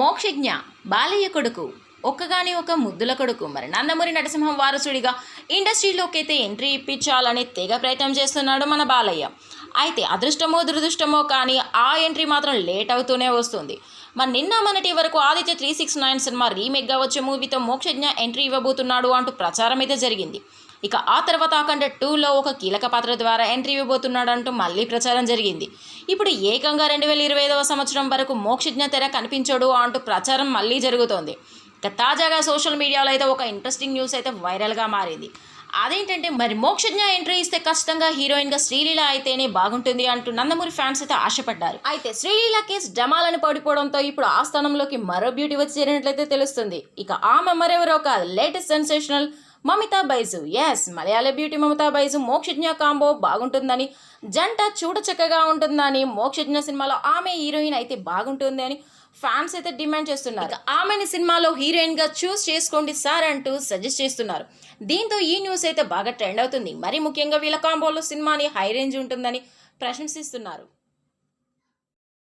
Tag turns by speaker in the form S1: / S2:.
S1: మోక్షజ్ఞ బాలయ్య కొడుకు ఒక్కగాని ఒక ముద్దుల కొడుకు. మరి నందమూరి నరసింహం వారసుడిగా ఇండస్ట్రీలోకి అయితే ఎంట్రీ ఇప్పించాలని తెగ ప్రయత్నం చేస్తున్నాడు మన బాలయ్య. అయితే అదృష్టమో దురదృష్టమో కానీ ఆ ఎంట్రీ మాత్రం లేట్ అవుతూనే వస్తుంది. మరి నిన్న మొన్నటి వరకు Aditya three six nine cinema రీమేక్గా వచ్చే మూవీతో మోక్షజ్ఞ ఎంట్రీ ఇవ్వబోతున్నాడు అంటూ ప్రచారం అయితే జరిగింది. ఇక ఆ తర్వాత అఖండ టూలో ఒక కీలక పాత్ర ద్వారా ఎంట్రీ ఇవ్వబోతున్నాడు అంటూ మళ్ళీ ప్రచారం జరిగింది. ఇప్పుడు ఏకంగా రెండు వేల ఇరవై ఐదవ సంవత్సరం వరకు మోక్షజ్ఞ తెర కనిపించడు అంటూ ప్రచారం మళ్ళీ జరుగుతోంది. ఇక తాజాగా సోషల్ మీడియాలో అయితే ఒక ఇంట్రెస్టింగ్ న్యూస్ అయితే వైరల్గా మారింది. అదేంటంటే మరి మోక్షజ్ఞ ఎంట్రీ ఇస్తే ఖచ్చితంగా హీరోయిన్గా శ్రీలీల అయితేనే బాగుంటుంది అంటూ నందమూరి ఫ్యాన్స్ అయితే ఆశపడ్డారు. అయితే శ్రీలీల కేసు డమాలని పడిపోవడంతో ఇప్పుడు ఆ స్థానంలోకి మరో బ్యూటీ వచ్చి చేరినట్లయితే తెలుస్తుంది. ఇక ఆమె మరెవరో కాదు latest sensational Mamitha Baiju. Yes మలయాళ బ్యూటీ మమతా బైజు మోక్షజ్ఞ కాంబో బాగుంటుందని జంట చూడచక్కగా ఉంటుందని మోక్షజ్ఞ సినిమాలో ఆమె హీరోయిన్ అయితే బాగుంటుంది అని ఫ్యాన్స్ అయితే డిమాండ్ చేస్తున్నారు. ఆమెని సినిమాలో హీరోయిన్గా చూస్ చేసుకోండి సార్ అంటూ సజెస్ట్ చేస్తున్నారు. దీంతో ఈ న్యూస్ అయితే బాగా ట్రెండ్ అవుతుంది. మరి ముఖ్యంగా వీళ్ళ కాంబోలో సినిమాని హై రేంజ్ ఉంటుందని ప్రశంసిస్తున్నారు.